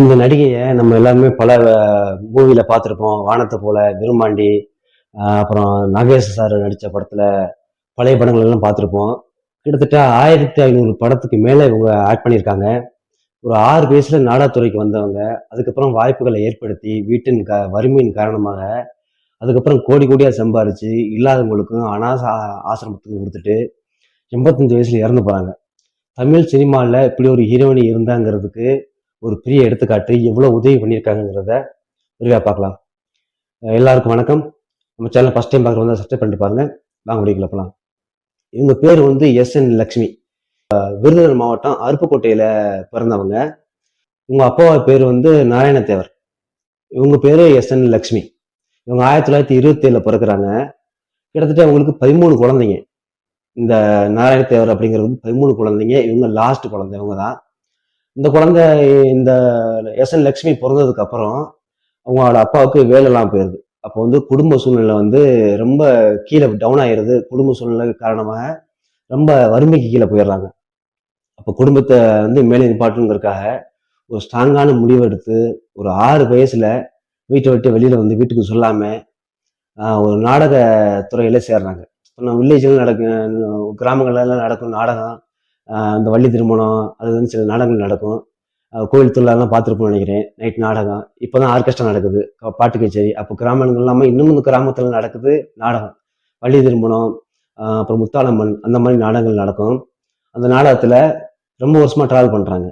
இந்த நடிகையை நம்ம எல்லாருமே பல மூவியில் பார்த்துருப்போம். வானத்தை போல விரும்பாண்டி அப்புறம் நாகேஷ் சார் நடித்த படத்தில் பழைய படங்கள் எல்லாம் பார்த்துருப்போம். கிட்டத்தட்ட ஆயிரத்தி ஐநூறு படத்துக்கு மேலே இவங்க ஆக்ட் பண்ணியிருக்காங்க. ஒரு ஆறு வயசில் நாடாத்துறைக்கு வந்தவங்க. அதுக்கப்புறம் வாய்ப்புகளை ஏற்படுத்தி வீட்டின் க வறுமையின் காரணமாக அதுக்கப்புறம் கோடி கோடியாக சம்பாரித்து இல்லாதவங்களுக்கும் அனாச ஆசிரமத்துக்கு கொடுத்துட்டு எண்பத்தஞ்சு வயசில் இறந்து போகிறாங்க தமிழ் சினிமாவில் இப்படி ஒரு ஹீரோயினி இருந்தாங்கிறதுக்கு ஒரு பெரிய எடுத்துக்காட்டு எவ்வளோ உதவி பண்ணியிருக்காங்கங்கிறத விரிவாக பார்க்கலாம். எல்லாருக்கும் வணக்கம். நம்ம சேனல் ஃபஸ்ட் டைம் பார்க்குறவங்க சப்ஸ்கிரைப் பண்ணிட்டு பாருங்க. வாங்க வீடியோக்குள்ள போகலாம் இவங்க பேர் வந்து எஸ் என் லக்ஷ்மி. விருதுநகர் மாவட்டம் அருப்புக்கோட்டையில் பிறந்தவங்க. இவங்க அப்பாவோட பேர் வந்து நாராயணத்தேவர். இவங்க பேர் எஸ் என் லக்ஷ்மி. இவங்க ஆயிரத்தி தொள்ளாயிரத்தி இருபத்தேழில் பிறக்கிறாங்க. கிட்டத்தட்ட அவங்களுக்கு பதிமூணு குழந்தைங்க. இந்த நாராயணத்தேவர் அப்படிங்கிறது பதிமூணு குழந்தைங்க. இவங்க லாஸ்ட் குழந்தை இவங்க தான் இந்த குழந்தை இந்த எஸ் என் லக்ஷ்மி பிறந்ததுக்கு அப்புறம் அவங்களோட அப்பாவுக்கு வேலைலாம் போயிடுது அப்போ வந்து குடும்ப சூழ்நிலை வந்து ரொம்ப கீழே டவுன் ஆயிடுது குடும்ப சூழ்நிலை காரணமாக ரொம்ப வறுமைக்கு கீழே போயிடுறாங்க. அப்போ குடும்பத்தை வந்து மேலே நிப்பாட்டுங்கிறதுக்காக ஒரு ஸ்ட்ராங்கான முடிவு எடுத்து ஒரு ஆறு வயசுல வீட்டை விட்டு வெளியில் வந்து வீட்டுக்கு சொல்லாமல் ஒரு நாடக துறையில் சேர்றாங்க. இப்போ நம்ம வில்லேஜில் நடக்கும் கிராமங்கள்லாம் நடக்கும் நாடகம் அந்த இந்த வள்ளி திருமணம் அது வந்து சில நாடகங்கள் நடக்கும். கோயில் கோவில் திருவிழாலாம் பார்த்துருப்போம்னு நினைக்கிறேன். நைட் நாடகம். இப்போ தான் ஆர்கெஸ்ட்ரா நடக்குது பாட்டு கச்சேரி. அப்போ கிராமங்கள் இல்லாமல் இன்னும் இந்த கிராமத்தில் நடக்குது நாடகம். வள்ளி திருமணம் அப்புறம் முத்தாளம்மன் அந்த மாதிரி நாடகங்கள் நடக்கும். அந்த நாடகத்தில் ரொம்ப வருஷமாக ட்ராவல் பண்ணுறாங்க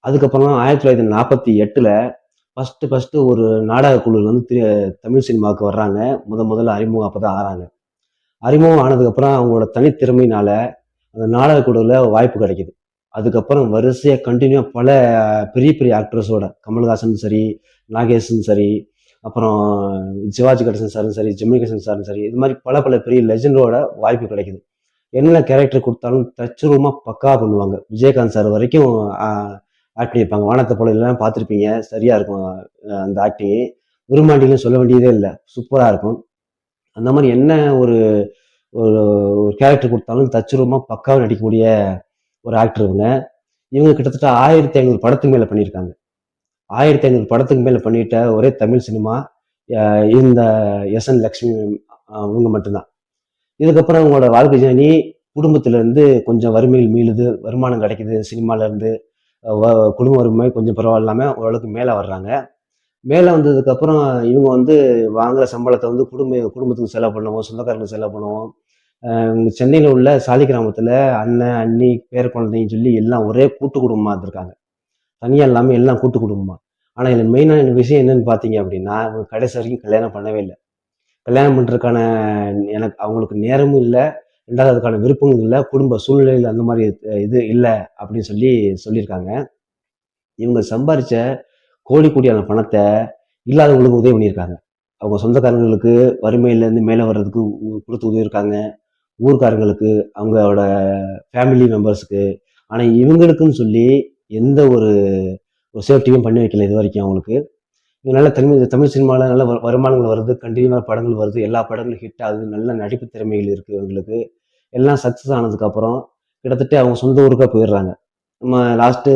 அதுக்கப்புறம் ஆயிரத்தி தொள்ளாயிரத்தி நாற்பத்தி எட்டில் ஃபஸ்ட்டு ஃபஸ்ட்டு ஒரு நாடக குழு வந்து தி- தமிழ் சினிமாவுக்கு வர்றாங்க. முத முதல்ல அறிமுகம் அப்போ தான் ஆறாங்க. அறிமுகம் ஆனதுக்கப்புறம் அவங்களோட தனித்திறமையினால அந்த நாடக குழுவில் வாய்ப்பு கிடைக்குது. அதுக்கப்புறம் வரிசையாக கண்டினியூவாக பல பெரிய பெரிய ஆக்டர்ஸோட கமல்ஹாசன் சரி நாகேஷன் சரி அப்புறம் சிவாஜி கணேசன் சாரும் சரி ஜெமினி கணேசன் சாரும் சரி இது மாதிரி பல பல பெரிய லெஜண்டோட வாய்ப்பு கிடைக்குது. என்ன கேரக்டர் கொடுத்தாலும் தச்சுரூபமாக பக்கா பண்ணுவாங்க. விஜயகாந்த் சார் வரைக்கும் ஆக்ட் பண்ணியிருப்பாங்க. வானத்தை போல எல்லாம் பார்த்துருப்பீங்க. சரியா இருக்கும் அந்த ஆக்டிங் விரும்பாண்டிலும் சொல்ல வேண்டியதே இல்லை. சூப்பராக இருக்கும். அந்த மாதிரி என்ன ஒரு ஒரு ஒரு கேரக்டர் கொடுத்தாலும் தச்சுரூபமாக பக்காவாக நடிக்கக்கூடிய ஒரு ஆக்டர் இவங்க. இவங்க கிட்டத்தட்ட ஆயிரத்தி ஐநூறு படத்துக்கு மேலே பண்ணியிருக்காங்க. ஆயிரத்தி ஐநூறு படத்துக்கு மேலே பண்ணிட்ட ஒரே தமிழ் சினிமா இந்த எஸ் என் லக்ஷ்மி இவங்க மட்டும்தான். இதுக்கப்புறம் அவங்களோட வாழ்க்கை ஜேர்னி குடும்பத்திலேருந்து கொஞ்சம் வறுமையில் மீளுது வருமானம் கிடைக்குது சினிமாலேருந்து. வ- குடும்ப வறுமை கொஞ்சம் பரவாயில்லாமல் ஓரளவுக்கு மேலே வர்றாங்க. மேலே வந்ததுக்கப்புறம் இவங்க வந்து வாங்குற சம்பளத்தை வந்து குடும்ப குடும்பத்துக்கு செலவு பண்ணுவோம் சொந்தக்காரங்களுக்கு செலவு பண்ணுவோம். சென்னையில் உள்ள சாலி கிராமத்தில் அண்ணன் அண்ணி பேர குழந்தைன்னு சொல்லி எல்லாம் ஒரே கூட்டு குடும்பமாக இருந்திருக்காங்க. தனியாக இல்லாமல் எல்லாம் கூட்டு குடும்பமாக ஆனால் இதில் மெயினான விஷயம் என்னன்னு பார்த்தீங்க அப்படின்னா அவங்க கடைசி வரைக்கும் கல்யாணம் பண்ணவே இல்லை. கல்யாணம் பண்ணுறதுக்கான எனக்கு அவங்களுக்கு நேரமும் இல்லை ரெண்டாவது அதுக்கான விருப்பமும் இல்லை குடும்ப சூழ்நிலையில் அந்த மாதிரி இது இல்லை அப்படின்னு சொல்லி சொல்லியிருக்காங்க. இவங்க சம்பாரித்த கோடி கோடியான பணத்தை இல்லாதவங்களுக்கு உதவி பண்ணியிருக்காங்க. அவங்க சொந்தக்காரங்களுக்கு வறுமையிலேருந்து மேலே வர்றதுக்கு உ- கொடுத்து உதவி இருக்காங்க ஊர்க்காரங்களுக்கு அவங்களோட ஃபேமிலி மெம்பர்ஸுக்கு ஆனால் இவங்களுக்குன்னு சொல்லி எந்த ஒரு ஒரு சேஃப்டியும் பண்ணி வைக்கல இது வரைக்கும் அவங்களுக்கு. இவங்க நல்ல தமிழ் தமிழ் சினிமாவில் நல்ல வருமானங்கள் வருது கண்டினியூவாக படங்கள் வருது எல்லா படங்களும் ஹிட் ஆகுது நல்ல நடிப்பு திறமைகள் இருக்குது இவங்களுக்கு. எல்லாம் சக்ஸஸ் ஆனதுக்கப்புறம் கிட்டத்தட்ட அவங்க சொந்த ஊருக்காக போயிடுறாங்க. நம்ம லாஸ்ட்டு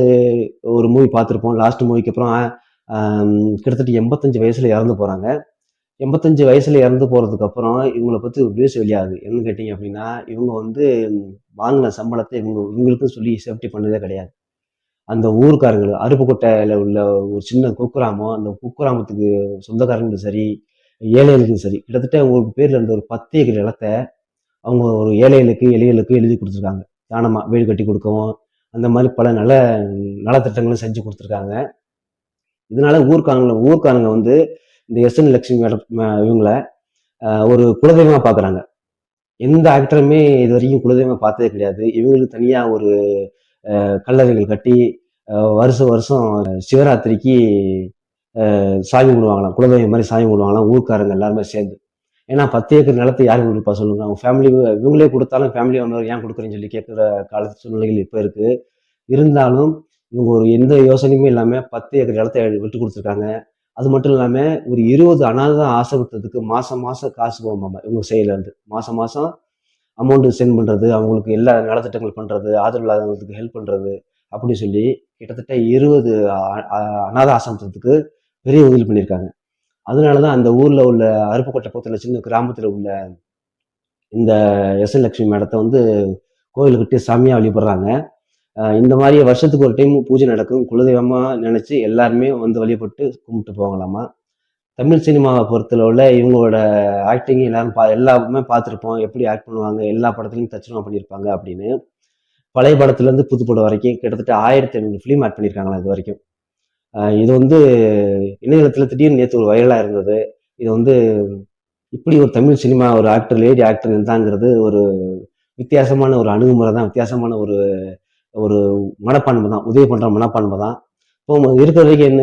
ஒரு மூவி பார்த்துருப்போம் லாஸ்ட் மூவிக்கு அப்புறம் கிட்டத்தட்ட எண்பத்தஞ்சு வயசில் இறந்து போகிறாங்க எண்பத்தஞ்சு வயசுல இறந்து போகிறதுக்கு அப்புறம் இவங்களை பற்றி ஒரு நியூஸ் வெளியாகுது. என்னன்னு கேட்டிங்க அப்படின்னா இவங்க வந்து வாங்கின சம்பளத்தை இவங்க இவங்களுக்கும் சொல்லி சேஃப்டி பண்ணதே கிடையாது. அந்த ஊர்க்காரங்க அருப்புக்கோட்டையில் உள்ள ஒரு சின்ன குக்கிராமம் அந்த குக்கிராமத்துக்கு சொந்தக்காரங்களுக்கும் சரி ஏழைகளுக்கும் சரி கிட்டத்தட்ட உங்களுக்கு பேர்ல இருந்த ஒரு பத்து ஏக்கர் இடத்த அவங்க ஒரு ஏழைகளுக்கு எளியலுக்கு எழுதி கொடுத்துருக்காங்க. தானமாக வீடு கட்டி கொடுக்கவும் அந்த மாதிரி பல நல்ல நலத்திட்டங்களும் செஞ்சு கொடுத்துருக்காங்க. இதனால ஊர்க்காரங்க ஊர்க்காரங்க வந்து இந்த எஸ்என் லட்சுமி மேடம் இவங்கள ஒரு குலதெய்வமாக பார்க்குறாங்க எந்த ஆக்டருமே இது வரைக்கும் குலதெய்வமாக பார்த்ததே கிடையாது. இவங்களுக்கு தனியாக ஒரு கல்லறைகள் கட்டி வருஷம் வருஷம் சிவராத்திரிக்கு சாமி கும்பிடுவாங்களாம். குலதெய்வம் மாதிரி சாமி கும்பிடுவாங்களாம். ஊர்க்காரங்க எல்லாருமே சேர்ந்து. ஏன்னா பத்து ஏக்கர் நிலத்தை யாரும் கொடுப்பா சொல்லுங்க. அவங்க ஃபேமிலி இவங்களே கொடுத்தாலும் ஃபேமிலி ஒன்று ஏன் கொடுக்குறேன்னு சொல்லி கேட்குற கால சூழ்நிலைகள் இப்போ இருக்குது இருந்தாலும் இவங்க ஒரு எந்த யோசனையுமே இல்லாமல் பத்து ஏக்கர் நிலத்தை விட்டு கொடுத்துருக்காங்க. அது மட்டும் இல்லாமல் ஒரு இருபது அனாதை ஆசிரமத்துக்கு மாதம் மாதம் காசு போகும் இவங்க செயலேருந்து மாதம் மாதம் அமௌண்ட்டு சென்ட் பண்ணுறது அவங்களுக்கு எல்லா நலத்திட்டங்கள் பண்ணுறது ஆதரவு இல்லாதவங்களுக்கு ஹெல்ப் பண்ணுறது அப்படி சொல்லி கிட்டத்தட்ட இருபது அநாத ஆசிரமத்துக்கு பெரிய உதவி பண்ணியிருக்காங்க. அதனால தான் அந்த ஊரில் உள்ள அருப்புக்கோட்டை பக்கத்தில் சின்ன கிராமத்தில் உள்ள இந்த எஸ் என் லட்சுமி மேடத்தை வந்து கோயிலுக்கிட்டே சாமியாக வழிபடுறாங்க இந்த மாதிரி வருஷத்துக்கு ஒரு டைம் பூஜை நடக்கும். குலதெய்வமாக நினச்சி எல்லாருமே வந்து வழிபட்டு கும்பிட்டு போகலாமா? தமிழ் சினிமாவை பொறுத்தளவில் இவங்களோட ஆக்டிங் எல்லாரும் பா எல்லாருமே பார்த்துருப்போம். எப்படி ஆக்ட் பண்ணுவாங்க எல்லா படத்துலையும் தச்சுமா பண்ணியிருப்பாங்க அப்படின்னு. பழைய படத்துலேருந்து புது படம் வரைக்கும் கிட்டத்தட்ட ஆயிரத்தி ஐநூறு ஃபிலிம் ஆட் பண்ணியிருக்காங்களா இது வரைக்கும். இது வந்து இணையதளத்தில் திடீர்னு நேற்று ஒரு வைரலாக இருந்தது. இது வந்து இப்படி ஒரு தமிழ் சினிமா ஒரு ஆக்டர் லேடி ஆக்டர் இருந்தாங்கிறது ஒரு வித்தியாசமான ஒரு அணுகுமுறை தான் வித்தியாசமான ஒரு ஒரு மனப்பான்மை தான் உதவி பண்ணுற மனப்பான்மை தான். போகும்போது இருக்கிற வரைக்கும் என்ன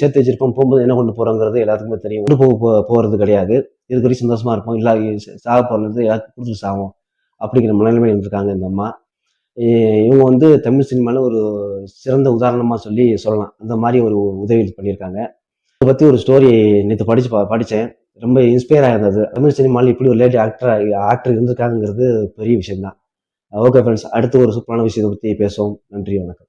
சேர்த்து வச்சிருப்போம் போகும்போது என்ன கொண்டு போகிறோங்கிறது எல்லாத்துக்குமே தெரியும். கொண்டு போக போ போகிறது கிடையாது. இருக்கிற வரைக்கும் சந்தோஷமா இருப்போம். இல்லை சாக போகிறது எல்லாருக்கும் கொடுத்துட்டு சாகும் அப்படிங்கிற மனநிலைமை இருந்திருக்காங்க இந்த அம்மா. இவங்க வந்து தமிழ் சினிமாவில் ஒரு சிறந்த உதாரணமாக சொல்லி சொல்லலாம். அந்த மாதிரி ஒரு உதவி பண்ணியிருக்காங்க. இதை பற்றி ஒரு ஸ்டோரி நேற்று படித்து பா படித்தேன் ரொம்ப இன்ஸ்பயர் ஆகிருந்தது தமிழ் சினிமாவில் இப்படி ஒரு லேடி ஆக்டர் ஆக்டர் இருந்திருக்காங்கிறது பெரிய விஷயம்தான். ஓகே ஃப்ரெண்ட்ஸ் அடுத்து ஒரு சூப்பரான விஷயத்தை பற்றி பேசுவோம். நன்றி வணக்கம்.